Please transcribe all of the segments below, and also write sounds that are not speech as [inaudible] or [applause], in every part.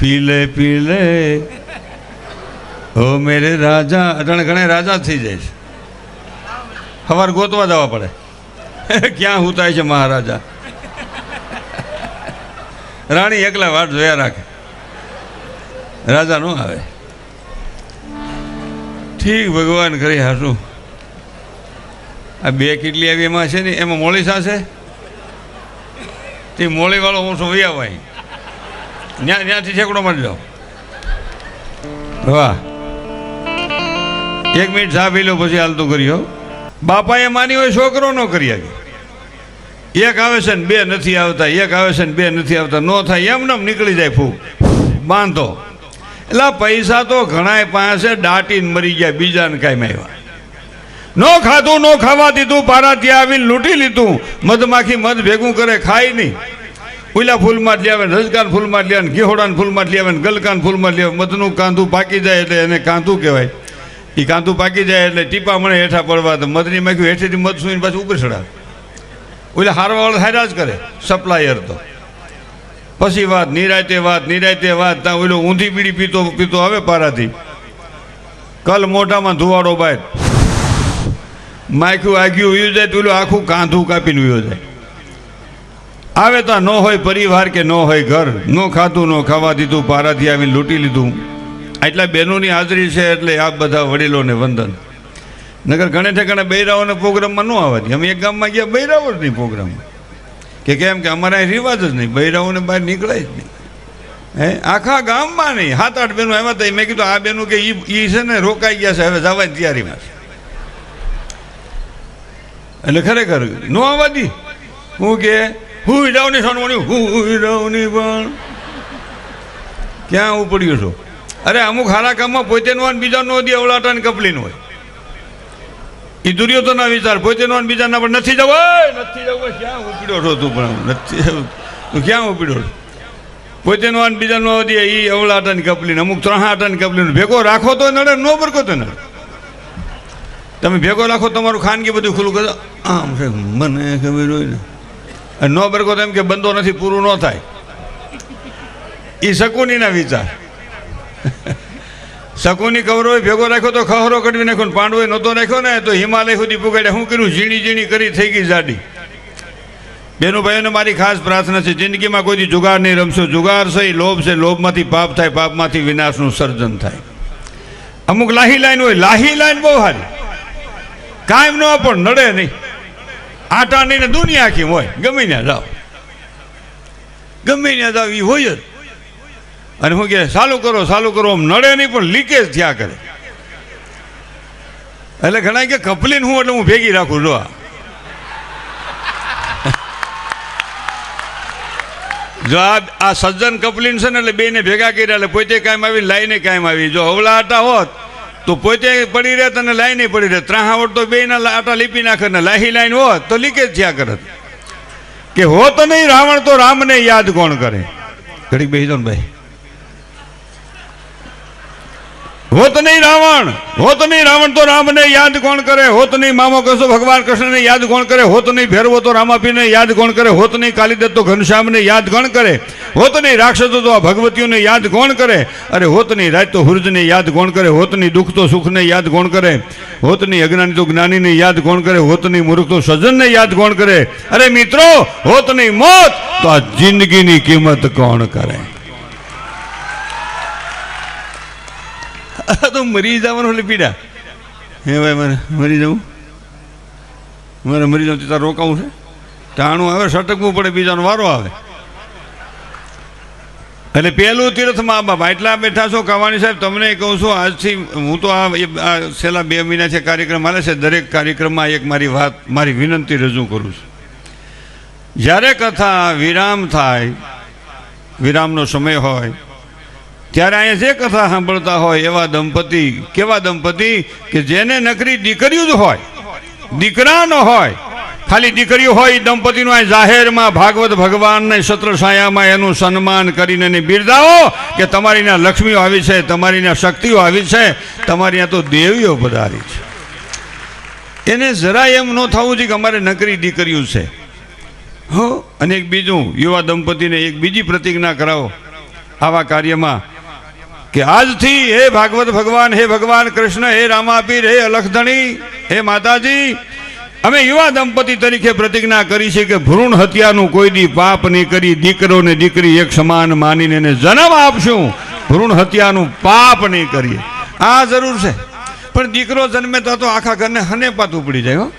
પીલે પીલે ઓ મેરે રાજા, અટણ ઘણે રાજા થઈ જાય છે સવાર ગોતવા જવા પડે. [laughs] ક્યાં હુતાય છે મહારાજા? રાણી એકલા વાટ જોયા રાખે. રાજા નો આવે. ઠીક ભગવાન કરી હાશું આ બે કેટલી આવી એમાં છે ને? એમાં મોળી સાસે? તે મોળીવાળો હું શું વૈયા ભાઈ ત્યાં ત્યાંથી છેકડો મળી જાઓ વાહ. એક મિનિટ ચા લો પછી હાલતું કર્યો બાપાએ માની હોય છોકરો ન કરી શકે. એક આવે છે ને બે નથી આવતા, એક આવે છે ને બે નથી આવતા, ન થાય, એમ નીકળી જાય ફૂ બાંધો. એટલે પૈસા તો ઘણાય પાસે દાટીને મરી ગયા, બીજાને કાંઈ આવ્યા નો ખાધું, નો ખાવા દીધું પારા ત્યાં આવીને લૂંટી લીધું. મધમાખી મધ ભેગું કરે, ખાય નહીં. ઉલા ફૂલમાં જ આવે રજકાન ફૂલમાં જ આવે ઘેહોડાના ફૂલમાં જ ગલકાન ફૂલમાં જ મધનું કાંધું પાકી જાય એટલે એને કાંધું કહેવાય. એ કાંધું પાકી જાય એટલે ટીપા મને હેઠા પડવા તો મધની માખ્યું હેઠેથી મધ સુઈને પાછું ઉપર ચડાવે ઓલા હારવાવાળા હાર્યા જ કરે, સપ્લાયર તો. પછી વાત, નિરાયતે વાત નિરાયતે વાત, ત્યાં ઓલો ઊંધી બીડી પીતો પીતો આવે પારાથી. કલ મોઢામાં ધુવાડો બાય માખ્યું આગ્યું ઉયું જાય તો ઓલું આખું કાંધું કાપીને ઉયો જાય. આવે તો ન હોય પરિવાર કે ન હોય ઘર, ન ખાતું ન ખાવા દીધું, પારાથી આવીને લૂંટી લીધું. આટલા બહેનોની હાજરી છે એટલે આ બધા વડીલોને વંદન. નગર ઘણે ઠેકાણે બૈરાઓને પ્રોગ્રામમાં ન આવવા દે અમે એક ગામમાં ગયા, બૈરાઓ જ નહીં પ્રોગ્રામમાં. કે કેમ કે અમારા અહીં રિવાજ જ નહીં. બૈરાઓને બહાર નીકળાય જ નહીં. હે? આખા ગામમાં નહીં. સાત આઠ બહેનો આવ્યા હતા મેં કીધું, આ બહેનો કે એ છે ને રોકાઈ ગયા છે, હવે જવાની તૈયારીમાં છે. એટલે ખરેખર નો આવવા દી હું કે હું જાવની સોનવણી હું જાઉની પણ. ક્યાં ઉપડ્યો છો? અરે અમુક હારા કામમાં પોતે નો બીજા નો અવલાટા ને કપલી હોય. એ દુર્યોધનના વિચાર પોતે નો બીજાના પણ નથી જવાય નથી જવું ક્યાં ઉપડ્યો છો તું પણ? નથી. તું ક્યાં ઉપડ્યો છો? પોતે નો બીજા નો દે એ અવલાટાની કપલી અમુક ત્રણ આટાની કપલી ભેગો રાખો તો નડે, નો બરકો તો નડે. તમે ભેગો રાખો તમારું ખાનગી બધું ખુલ્લું કરો આમ છે, મને ખબર હોય ને. નો બરકો તો એમ કે બંધો નથી, પૂરું ન થાય. એ શકુનીના વિચાર. શકુની કવરો ભેગો રાખ્યો તો ખહરો કઢવી નાખ્યો ને પાંડવે નહોતો રાખ્યો ને, તો હિમાલય સુધી પુગાડ્યા. શું કર્યું ઝીણી ઝીણી કરી થઈ ગઈ જાડી. બેનો ભાઈઓને મારી ખાસ પ્રાર્થના છે, જિંદગીમાં કોઈ દી જુગાર નહીં રમશો. જુગાર છે લોભ છે, લોભમાંથી પાપ થાય, પાપમાંથી વિનાશનું સર્જન થાય. અમુક લાહી લાઈન હોય, લાહી લાઈન બહુ સારી. કાયમ ન પણ નડે નહીં. આટા નહીં દુનિયા આખી હોય? ગમે ત્યાં જાઓ. ગમે ત્યાં જાઓ એ હોય જ. અને હું કે ચાલુ કરો ચાલુ કરો. આમ નડે નહીં, પણ લીકેજ થયા કરે. એટલે ઘણા કે કપલીન હું એટલે હું ભેગી રાખું, જો. જો આ આ સજ્જન કપલીન છે ને એટલે બેને ભેગા કર્યા, એટલે પોતે કાયમ આવી લાઈને કાયમ આવી. જો અવલા આટા હોત તો પોતે પડી રહે તને લાઈ નહીં પડી રહે ત્રાહાવટ તો બેના આટા લીપી નાખે ને લાહી લાઈન હોત તો લીકેજ થયા કરત. કે હો તો નહીં રાવણ તો રામને યાદ કોણ કરે? ઘડીક બેસી દો ને ભાઈ. હોત નહીં રાવણ હોત નહીં રાવણ તો રામને યાદ કોણ કરે હોત નહીં મામો કશો ભગવાન કૃષ્ણને યાદ કોણ કરે હોત નહીં ભેરવો તો રામાપીને યાદ કોણ કરે હોત નહીં કાલિદત્ત તો ઘનશ્યામને યાદ કોણ કરે હોત નહીં રાક્ષસો તો આ ભગવતીઓને યાદ કોણ કરે અરે હોત નહીં રાજ તો હુરજને યાદ કોણ કરે હોત નહીં દુઃખ તો સુખને યાદ કોણ કરે હોત નહીં અજ્ઞાની તો જ્ઞાનીને યાદ કોણ કરે હોત નહીં મૂર્ખ તો સજ્જનને યાદ કોણ કરે અરે મિત્રો હોત નહીં મોત તો આ જિંદગીની કિંમત કોણ કરે [laughs] તો મરી જવાનું એટલે પીડા. હે ભાઈ, મારે મરી જવું? મારે મરી જવું તાર રોકાવું છે? ટાણું આવે, સટકવું પડે, બીજાનો વારો આવે. એટલે પહેલું તીર્થ મા બાપા એટલા બેઠા છો કવાણી સાહેબ, તમને કહું છું, આજથી હું તો આ છેલ્લા બે મહિના છે કાર્યક્રમ હાલે છે, દરેક કાર્યક્રમમાં એક મારી વાત, મારી વિનંતી રજૂ કરું છું. જ્યારે કથા વિરામ થાય, વિરામનો સમય હોય ત્યારે અહીંયા જે કથા સાંભળતા હોય એવા દંપતી, કેવા દંપતી કે જેને નકરી દીકરીઓ જ હોય દીકરા ન હોય, ખાલી દીકરીઓ હોય એ દંપતીનું આ જાહેરમાં ભાગવત ભગવાનને છત્રછાયામાં એનું સન્માન કરીને એને બિરદાવો કે તમારી ત્યાં લક્ષ્મીઓ આવી છે, તમારી ત્યાં શક્તિઓ આવી છે, તમારી ત્યાં તો દેવીઓ પધારી છે. એને જરા એમ ન થવું જોઈએ કે અમારે નકરી દીકરીઓ છે. હો, અને એક બીજું, યુવા દંપતીને એક બીજી પ્રતિજ્ઞા કરાવો. આવા કાર્યમાં કે આજથી હે ભાગવત ભગવાન, હે ભગવાન કૃષ્ણ, હે રામાપીર, હે અલખધણી, હે માતાજી, અમે યુવા દંપતી તરીકે પ્રતિજ્ઞા કરી છે કે ભ્રૂણ હત્યાનું કોઈ દી પાપ નહીં કરી, દીકરો ને દીકરી એક સમાન માનીને એને જન્મ આપશું. ભ્રૂણ હત્યાનું પાપ નહીં કરીએ. આ જરૂર છે. પણ દીકરો જન્મે તો આખા ઘરને હને પાત ઉપડી જાય, હો.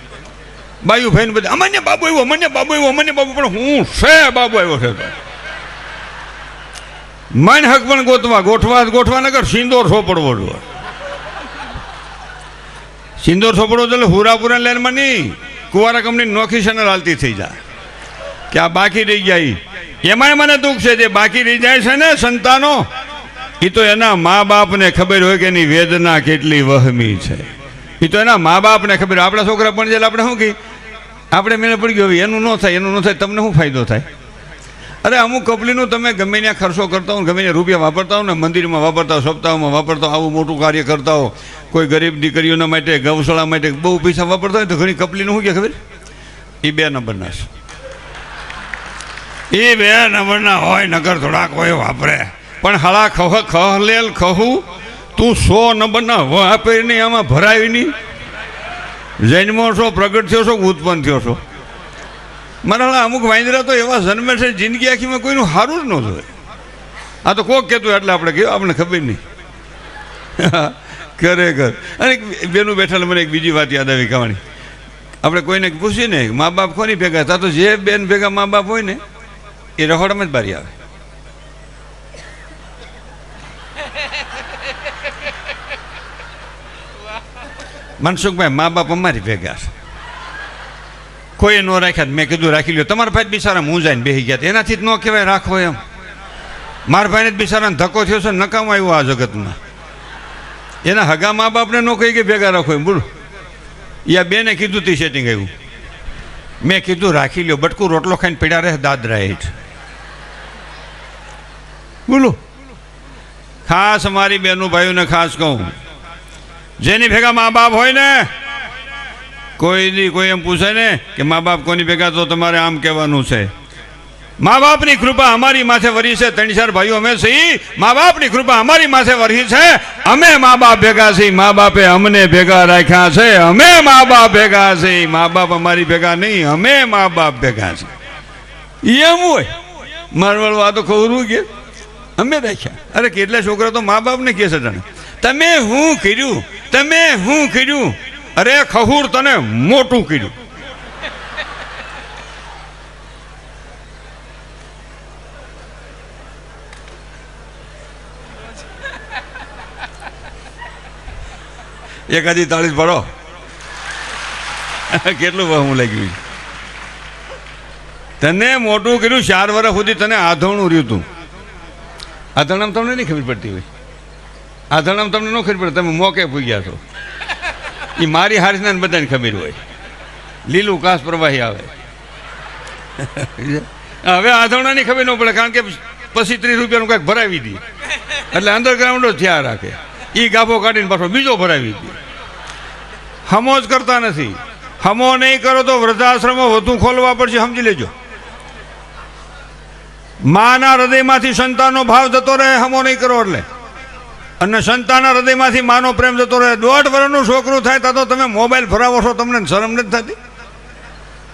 બાયુ ભાઈને બધા અમને બાબુ આવ્યો મને બાબુ આવ્યો મને બાબુ પણ હું છે બાબુ આવ્યો છે તો. મન પણ ગોતવા, ગોઠવા ગોઠવા નગર સિંદોર સોપડવો જો સિંદોર સોપડવો એટલે હુરાપુરા લેનમાં નહીં, કુવારા કંપની નોખી ચેનલ હાલતી થઈ જાય કે આ બાકી રહી જાય એમાંય મને દુઃખ છે જે બાકી રહી જાય છે ને સંતાનો એ તો એના મા બાપને ખબર હોય કે એની વેદના કેટલી વહમી છે. એ તો એના મા બાપને ખબર, આપણા છોકરા પણ જાય આપણે શું કહી? આપણે મેળે પડી ગયો એનું ન થાય, એનું ન થાય, તમને શું ફાયદો થાય? અરે અમુક કપલીનું તમે ગમે ત્યાં ખર્ચો કરતા હો ગમે ત્યાં રૂપિયા વાપરતા હો ને મંદિરમાં વાપરતા હો સપ્તાહમાં વાપરતા હો આવું મોટું કાર્ય કરતા હો કોઈ ગરીબ દીકરીઓના માટે, ગૌશાળા માટે બહુ પૈસા વાપરતા હોય તો ઘણી કપલીનું શું કે ખબર? એ બે નંબરના છે. એ બે નંબરના હોય નગર થોડાક હોય, વાપરે. પણ હળા ખહ ખહલેલ ખહું, તું સો નંબરના વાપરી નહીં આમાં ભરાય નહીં જન્મો છો, પ્રગટ થયો છો ઉત્પન્ન થયો છો? મારા અમુક વાંદરા તો એવા જન્મે છે, જિંદગી આખીમાં કોઈનું સારું જ ન જોઈએ આ તો કોક કહેતું એટલે આપણે કહ્યું આપણને ખબર નહીં. [laughs] ખરેખર. અને બેનું બેઠેલા મને એક બીજી વાત યાદ આવી કહાણી. આપણે કોઈને પૂછીએ ને, મા બાપ કોની ભેગા? હતા તો જે બેન ભેગા મા બાપ હોય ને, એ રહોડામાં જ બારી આવે. [laughs] મનસુખભાઈ, મા બાપ અમારી ભેગા છે. કોઈ ન રાખ્યા મેં કીધું, રાખી લ્યો. તમારા ભાઈ બિચારા મૂંઝાઈને બેસી ગયા એનાથી જ ન કહેવાય, રાખો એમ. મારા ભાઈને જ બિચારાને ધક્કો થયો છે, નકામો આવ્યો આ જગતમાં. એના હગા મા બાપને ન કહી કે ભેગા રાખો એમ. બોલો. યા બેને કીધું તી સેટિંગ આવ્યું. મેં કીધું, રાખી લ્યો. બટકું રોટલો ખાઈને પીડા રહે દાદરા હેઠ. બોલો. ખાસ મારી બેનું ભાઈઓને ખાસ કહું. જેની ભેગા મા બાપ હોય ને કોઈ દી કોઈ એમ પૂછે ને કે મા બાપ કોની ભેગા, તો તમારે આમ કહેવાનું છે. મા બાપની કૃપા અમારી માથે વરી છે. ત્રણ, ચાર ભાઈઓ અમે છીએ. મા બાપની કૃપા અમારી માથે વરી છે. અમે મા બાપ ભેગા છીએ. મા બાપે અમને ભેગા રાખ્યા છે. અમે મા બાપ ભેગા છીએ. મા બાપ અમારી ભેગા નહીં. અમે મા બાપ ભેગા છીએ. એમ હોય. મારવાળું આ તો ખવરું કે. અમે રાખ્યા. અરે કેટલા છોકરા તો મા બાપને કહે છે તમે હું કર્યું? તમે હું કર્યું? અરે ખહુર તને મોટું કર્યું. એકાદી તાળીસ ભરો. કેટલું વહમું લાગ્યું તને મોટું કર્યું ચાર વર્ષ સુધી તને આધોણું રહ્યું તું. આધણામ તમને નહીં ખબર પડતી હોય. આધણામ તમને ન ખબર પડે. તમે મોકે ભૂગ્યા છો. એ મારી હારીસના બધાને ખબર હોય. લીલું કાસ પ્રવાહી આવે. [laughs] હવે આધણાની ખબર ન પડે કારણ કે પછી ત્રીસ રૂપિયાનું કાંઈક ભરાવી દે. એટલે અંડરગ્રાઉન્ડ જ થયા રાખે. એ ગાભો કાઢીને પાછો બીજો ભરાવી દે. હમો જ કરતા નથી. હમો નહીં કરો તો વૃદ્ધાશ્રમો વધુ ખોલવા પડશે સમજી લેજો. માના હૃદયમાંથી સંતાનનો ભાવ જતો રહે હમો નહીં કરો એટલે. અને સંતાના હૃદયમાંથી માનો પ્રેમ જતો રહે. દોઢ વર્ષનું છોકરું થાય તો તમે મોબાઈલ ફરાવો છો, તમને શરમ નથી થતી?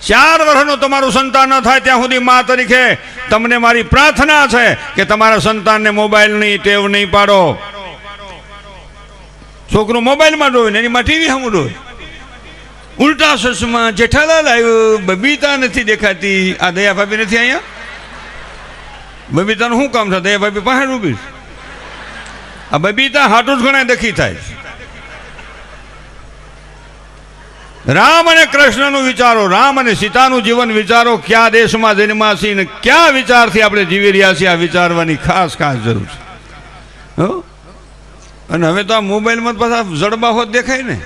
ચાર વર્ષનું તમારું સંતાન ન થાય ત્યાં સુધી મા તરીકે તમને મારી પ્રાર્થના છે કે તમારા સંતાનને મોબાઈલની ટેવ નહીં પાડો. છોકરું મોબાઈલમાં ડોય ને એની ટીવી હમું ડોય. ઉલટા સસમાં જેઠાલાલ આવ્યો, બબીતા નથી દેખાતી. આ દયા ભાભી નથી અહીંયા? બબીતાનું શું કામ છે? દયા ભાભી પાસે છે. આ બબીતા હાટું જ ઘણા દખી થાય રામ અને કૃષ્ણનું વિચારો, રામ અને સીતાનું જીવન વિચારો, કયા દેશમાં જન્માસી ને કયા વિચારથી આપણે જીવી રહ્યા છીએ, આ વિચારવાની ખાસ ખાસ જરૂર છે. અને હવે તો આ મોબાઈલમાં પાછા જડબા હોત દેખાય ને.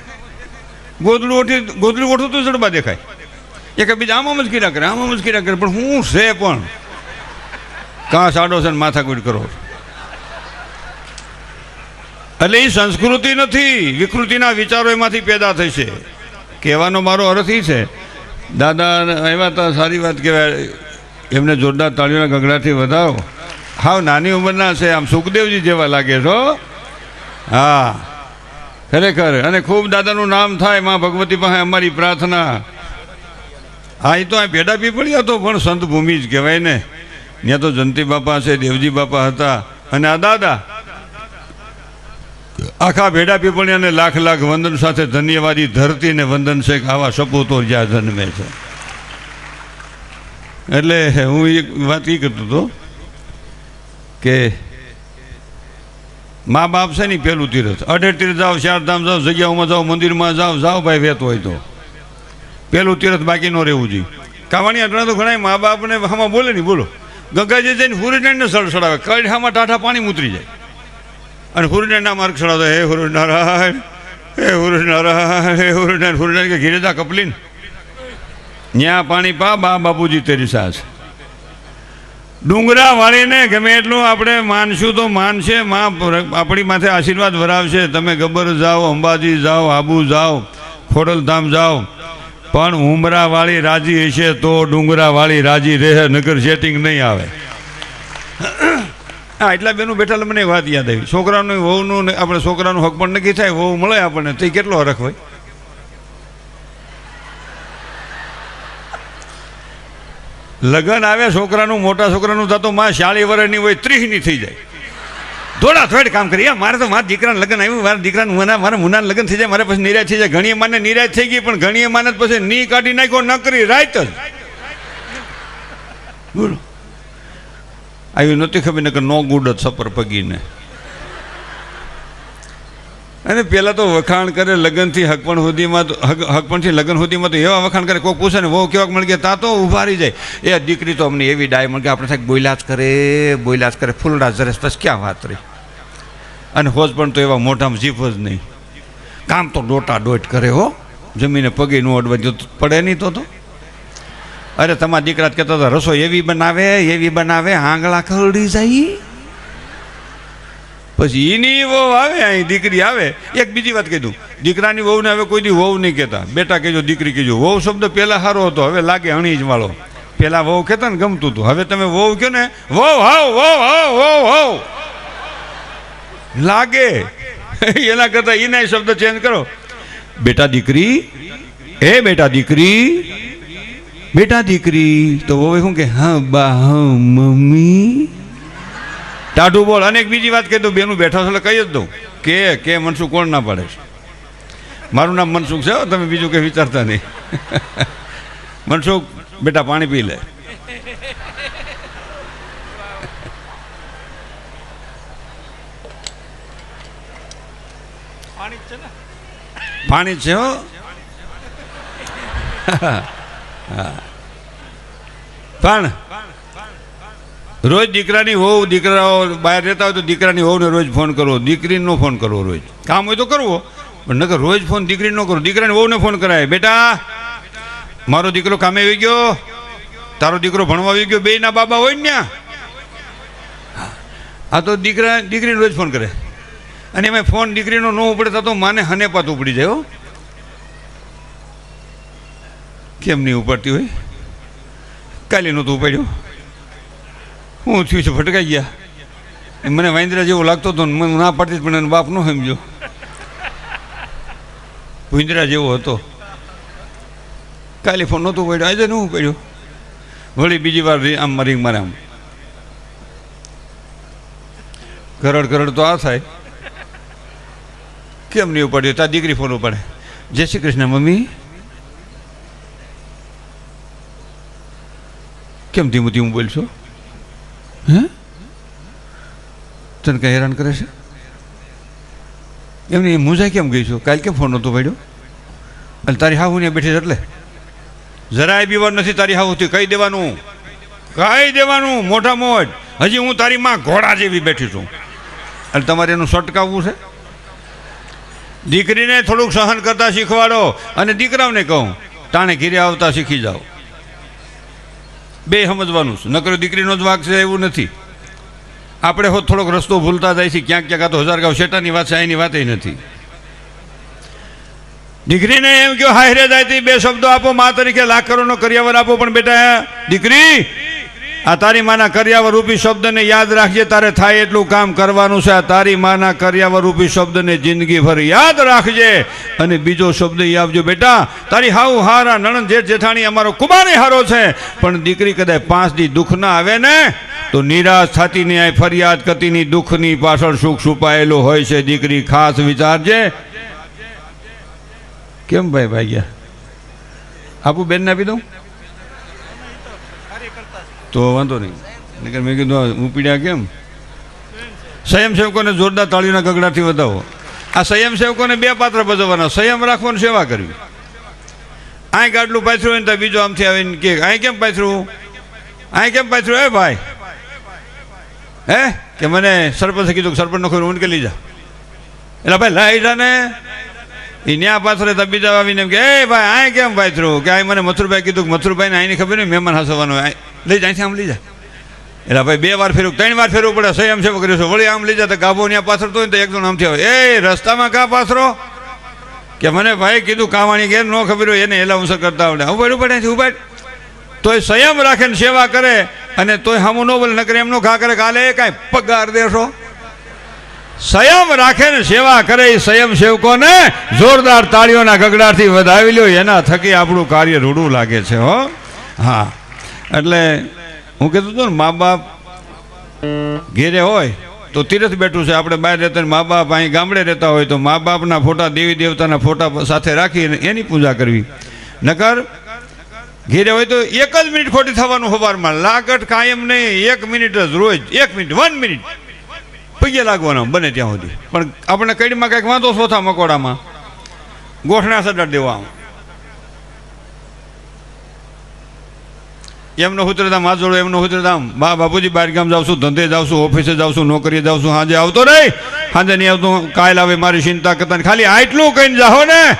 ગોદડું ઓઠી, ગોદડું ઓઠું તો જડબા દેખાય. એક બીજા આમાં જ કીરા કરે આમાં જ કીરા કરે પણ હું છે પણ? કાં સાડો છે ને માથાકૂટ કરો. એટલે એ સંસ્કૃતિ નથી, વિકૃતિના વિચારો એમાંથી પેદા છે. કહેવાનો મારો અર્થ એ છે. દાદા, એવા તો સારી વાત કહેવાય, એમને જોરદાર તાળીઓના ગગડાથી વધારો હાવ નાની ઉંમરના છે, આમ સુખદેવજી જેવા લાગે છો, હા. ખરેખર. અને ખૂબ દાદાનું નામ થાય, માં ભગવતી પાસે અમારી પ્રાર્થના. હા એ તો આ ભેડા પીપળિયા હતો પણ સંત ભૂમિ જ કહેવાય ને. ત્યાં તો જંતી બાપા છે, દેવજી બાપા હતા. અને આ દાદા આખા ભેડા પીપળિયાને લાખ લાખ વંદન સાથે ધન્યવાદી ધરતીને વંદન છે કે આવા સપૂતો જ્યાં જન્મે છે. એટલે હું એક વાત એ કરતો હતો કે મા બાપ છે ને પેલું તીરથ. અઢે તીરથ જાઓ ચારધામ જાઓ, જગ્યાઓમાં જાઓ, મંદિરમાં જાઓ જાઓ ભાઈ વેત હોય તો. પેલું તીરથ બાકી ન રહેવું જોઈએ. કાવાણી અટણા તો ઘણા મા બાપને આમાં બોલે નહીં બોલો. ગંગાજી જઈને હુરનારાયણને કઈ કઢામાં ટાઠા પાણી ઉતરી જાય. અને હુરનારાયણના માર્ગ ચડાવતો હે હુરનારાયણ હે હુરનારાયણ હે હુરનારાયણ હુરનારાયણ કે ઘીરેદા કપલીન. ન્યા પાણી પા, બા બાપુજી તેરી સાસ. ડુંગરા વાળીને ગમે એટલું આપણે માનશું તો માનશે, માં આપણી માથે આશીર્વાદ વરાવશે. તમે ગબ્બર જાઓ, અંબાજી જાઓ, આબુ જાઓ, ખોડલધામ જાઓ. પણ ઉમરાવાળી રાજી હશે તો ડુંગરાવાળી રાજી રહે નગર સેટિંગ નહીં આવે. હા, એટલા બેનું બેઠા મને વાત યાદ આવી. છોકરાનું વહુનું આપણે છોકરાનું હક પણ નક્કી થાય, વહુ મળે આપણને, તો કેટલો હરખ હોય? લગ્ન આવે, છોકરાનું, મોટા છોકરાનું થતો માં શાળી વર્ષની હોય, ત્રીસની થઈ જાય. થોડા થોડ કામ કરી. યાર મારે તો મારા દીકરાને લગ્ન આવ્યું, મારા દીકરાનું મુના, મારા મુનાને લગ્ન થઈ જાય, મારે પછી નિરાશ થઈ જાય. ઘણી માને નિરાશ થઈ ગઈ, પણ ઘણી માને પછી ની કાઢી નાખ્યો ન કરી રાત જ. બોલો. આવી નહોતી ખબર ને કે નો ગુડ સપર પગીને. અને પેલા તો વખાણ કરે લગ્નથી હકપણ સુધીમાં તો હકપણથી લગ્ન સુધીમાં તો એવા વખાણ કરે કોઈ પૂછે ને બહુ કેવાક મળી ગયા, તા તો ઊભા રહી જાય. એ દીકરી તો અમને એવી ડાય મળી કે આપણે થાય બોયલા જ કરે, બોયલા જ કરે, ફૂલડા જરેસ પછી ક્યાં વાત રહી? અને હોજ પણ તો એવા મોઢામાં જીભ જ નહીં. કામ તો ડોટા ડોટ કરે હો. જમીને પગે નું અડવા પડે નહીં તો તો. અરે, તમારા દીકરા કહેતા હતા, રસોઈ એવી બનાવે એવી બનાવે, આંગળા ખરડી જાય. પછી એની વહુ આવે, અહીં દીકરી આવે. એક બીજી વાત કીધું દીકરાની વહુને હવે કોઈ દી વહુ નહીં કહેતા. બેટા કહેજો, દીકરી કહેજો. વહુ શબ્દ પહેલાં સારો હતો, હવે લાગે અણી જ વાળો. પહેલાં વહુ કહેતા ને ગમતું હતું. હવે તમે વહુ કહો ને, વહુ, હાવ વહુ હાવ વહુ, હાવ. લાગે. એના કરતાં એના શબ્દ ચેન્જ કરો. બેટા દીકરી એ બેટા દીકરી બેટા દીકરી તો હવે શું કે હા બા હા મમ્મી. ટાઢું બોલ. અને એક બીજી વાત કહી દઉં બેનું બેઠા છો એટલે કહી જ દઉં. કે કે મનસુખ કોણ ના પાડે છે? મારું નામ મનસુખ છે હો, તમે બીજું કંઈ વિચારતા નહીં. [laughs] મનસુખ બેટા પાણી પી લે. પાણી છે હા. પણ રોજ દીકરાની હોવ, દીકરાઓ બહાર રહેતા હોય તો દીકરાની વહુને રોજ ફોન કરવો. દીકરીનો ફોન કરવો રોજ. કામ હોય તો કરવો. પણ નકર રોજ ફોન દીકરી ન કરો દીકરાની વહુને ફોન કરાય. બેટા, મારો દીકરો કામે આવી ગયો. તારો દીકરો ભણવા આવી ગયો. બેયના બાબા હોય ને ત્યાં. આ તો દીકરા, દીકરીને રોજ ફોન કરે. અને એમાં ફોન દીકરીનો ન ઉપડે તો માને હને પાત ઉપડી જાય, હો. કેમ નહીં ઉપાડતી હોય? કાલે નહોતું ઉપાડ્યું. હું થયું છે ફટકાઈ ગયા. મને વાંદરા જેવો લાગતો હતો મને ના પડતી પણ એનો બાપ ન સમજો ભૂંદરા જેવો હતો. કાલે ફોન નહોતું પડ્યો આજે નહું પડ્યો વળી બીજી વાર આમ મરી મારે આમ. કરડ કરડ તો આ થાય. કેમ નહીં ઉપાડ્યો? તાર દીકરી ફોન ઉપાડે. જય શ્રી કૃષ્ણ, મમ્મી. કેમ ધીમું ધીમું બોલશો? હે? તને કંઈ હેરાન કરે છે? એમની મૂંઝાઈ કેમ ગઈ છું? કાલ કેમ ફોન નહોતો પડ્યો? અને તારી હાહુ ને બેઠી એટલે? જરાય બીવાર નથી તારી હાહુથી કહી દેવાનું? કહી દેવાનું? મોટા મોટ હજી હું તારી માં ઘોડા જેવી બેઠી છું. અને તમારે એનું સટકાવવું છે? દીકરીને થોડુંક સહન કરતા શીખવાડો. અને દીકરાઓને કહું તાણે ઘીરે આવતા શીખી જાઓ. બે સમજવાનું છે. નકરો દીકરીનો જ વાક છે, એવું નથી. આપણે હોત થોડોક રસ્તો ભૂલતા જાય છે ક્યાંક ક્યાંક આ તો હજાર ગાવ શેટાની વાત છે એની વાત નથી. દીકરીને એમ કહો હાયરે જાય બે શબ્દો આપો, મા તરીકે લાખ કરોડનો કરિયાવર આપો, પણ બેટા, દીકરી આ તારી માના કર્યાવર રૂપી શબ્દને યાદ રાખજે, તારે થાય એટલું કામ કરવાનું છે. આ તારી માના કર્યાવર રૂપી શબ્દને જિંદગીભર યાદ રાખજે અને બીજો શબ્દ એ આપજો બેટા, તારી હાઉ હારા નણંદ જેઠ જેઠાણી અમારો કુમારે હારો છે, પણ દીકરી કદાચ પાંચ દી દુઃખ ના આવે ને, તો નિરાશ થતી ને આ ફરિયાદ કરતીની દુઃખની પાછળ સુખ છુપાયેલું હોય છે. દીકરી ખાસ વિચારજે. કેમ ભાઈ ભાઈ ગયા આપું બેનને આપી દઉં? તો વાંધો નહીં. નહીં મેં કીધું હું પીડ્યા કેમ? સ્વયંસેવકોને જોરદાર તાળીના ગગડાથી વધાવો. આ સ્વયંસેવકોને બે પાત્ર ભજવવાના, સંયમ રાખવાનું સેવા કરવી. અહીં ગાડલું પાછરું હોય ને તો બીજો આમથી આવીને કે અહીં કેમ પાછરું અહીં કેમ પાછરું હે ભાઈ. હે? કે મને સરપંચે કીધું કે સરપંચનો કે લઈ જા. એટલે ભાઈ લઈ જા ને એ ન્યા પાછળ તો બીજા આવીને એમ કે, એ ભાઈ અહીં કેમ પાછરું કે અહીં મને મથુરભાઈ કીધું મથુરભાઈને અહીંની ખબર નહીં, મહેમાન હસવાનું લઈ જાય આમ લઈ જા એટલે ભાઈ બે વાર ફેરવું, ત્રણ વાર ફેરવું પડે, સહી આમ છે કર્યું છે વળી આમ લઈ જા તો ગાભો ત્યાં પાથરતો હોય તો એકદમ આમથી આવે. એ, રસ્તામાં કા પાથરો કે મને ભાઈ કીધું, કાવાણી ઘેર ન ખબર હોય, એને એલા ઉંસર કરતા આવડે. ઊભા પડે છે ઊભા તોય સંયમ રાખે ને સેવા કરે, અને તોય હમું ન બોલે, નકરે એમનો ઘા કરે કાલે કાંઈ પગાર દેશો. સંયમ રાખે ને સેવા કરે, એ સંયમ સેવકોને જોરદાર તાળીઓના ગગડાથી વધાવી લ્યો, એના થકી આપણું કાર્ય રૂડું લાગે છે, હો. હા. એટલે હું કહેતો હતો ને, મા બાપ ઘેરે હોય તો તીરથ બેઠું છે. આપણે બહાર રહેતા મા બાપ અહીં ગામડે રહેતા હોય તો મા બાપના ફોટા, દેવી દેવતાના ફોટા સાથે રાખી એની પૂજા કરવી. નકર ઘેરે હોય તો એક જ મિનિટ ખોટી થવાનું સવારમાં લાગટ કાયમ નહીં, એક મિનિટ જ રોજ, એક મિનિટ, વન મિનિટ. પગે લાગવાનો બને ત્યાં સુધી. પણ આપણે કડીમાં કંઈક વાંધો સોથા મકોડામાં. ગોઠણા સડા દેવા એમનો હુતરધામ આ જોડો એમનો હુતરધામ બા, બાપુજી બહાર ગામ જાઉં છું, ધંધે જાઉં છું, ઓફિસે જાઉં છું, નોકરીએ જાઉં છું, હાજે આવતો નહીં. હાજે નહીં આવતો કાલ આવે, મારી ચિંતા કરતા. ખાલી આટલું કહીને જાઓ ને.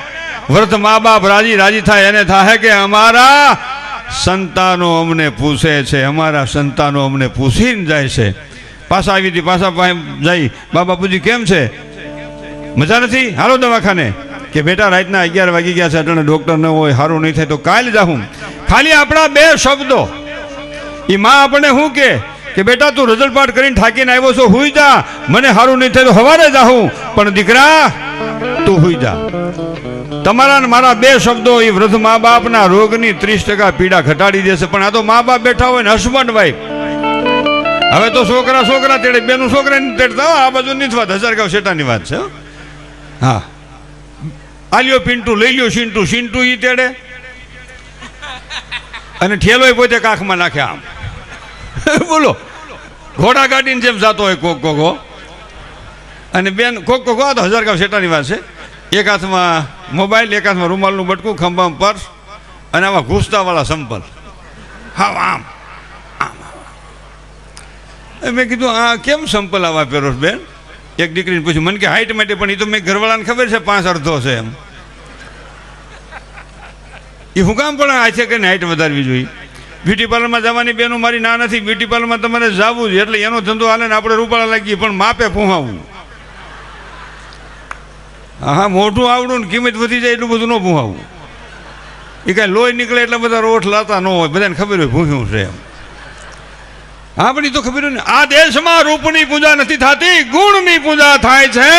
વ્રત મા બાપ રાજી રાજી થાય, એને થાય કે અમારા સંતાનો અમને પૂછે છે, અમારા સંતાનો અમને પૂછીને જાય છે. પાછા આવી હતી પાછા જઈ બા, બાપુજી, કેમ છે? મજા નથી? હાલો દવાખાને. કે બેટા રાતના અગિયાર વાગી ગયા છે અટાણે ડૉક્ટર ન હોય સારું નહીં થાય તો કાલ જાઉં ખાલી આપણા બે શબ્દો. એ માં આપણને શું કે? કે બેટા તું રઝલ્ટ પાઠ કરીને થાકીને આવ્યો છો, હુઈ જા. મને સારું નહીં થાય તો સવારે જાઉં પણ દીકરા, તું હુઈ જા. તમારા મારા બે શબ્દો એ વૃદ્ધ મા બાપના રોગની ત્રીસ ટકા પીડા ઘટાડી દેશે. પણ આ તો મા બાપ બેઠા હોય ને હસબન્ડ વાઈફ હવે તો છોકરા છોકરા તેડે, બેનું છોકરા નહીં તેડતા આ બાજુ નથી વાત. હજાર ગાવ શેટાની વાત છે હો. આલ્યો પિન્ટુ, લઈ લ્યો સિન્ટુ સિન્ટુ ઈ તેડે. અને ઠેલોય પોતે કાખમાં નાખે આમ. [laughs] બોલો. ઘોડા ગાડીને જેમ જતો હોય કોક કોકો અને બેન, કોક કોકો આ તો હજાર ગામ શેટાની વાત છે. એક હાથમાં મોબાઈલ, એક હાથમાં રૂમાલનું બટકું, ખંભામાં પર્સ અને આમાં ઘૂસતાવાળા સંપલ. હા આમ. આમ મેં કીધું, આ કેમ સંપલ આવા પહેરો બેન? એક દીકરીને પૂછ્યું, મને કે હાઈટ માટે, પણ એ તો મેં ઘરવાળાને ખબર છે પાંચ અડધો છે એમ. એ હું કામ પણ આ છે કે હાઈટ વધારવી જોઈએ. બ્યુટી પાર્લરમાં જવાની બેનો મારી ના નથી. બ્યુટી પાર્લરમાં તમારે જવું જ એટલે એનો ધંધો હાલે ને આપણે રૂપાળા લાગીએ, પણ માપે પૂહાવું હા મોઢું આવડું ને કિંમત વધી જાય એટલું બધું ન પૂહાવું એ કાંઈ લોહી નીકળે એટલા બધા રોઠ લાતા ન હોય, બધાને ખબર હોય ભૂખ્યું છે એમ. હા પણ એ તો ખબર ને, આ દેશમાં રૂપની પૂજા નથી થતી, ગુણની પૂજા થાય છે.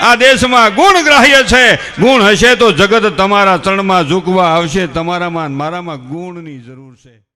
આ દેશમાં ગુણ ગ્રાહ્ય છે. ગુણ હશે તો જગત તમારા ચરણમાં ઝૂકવા આવશે, તમારામાં મારામાં ગુણની જરૂર છે.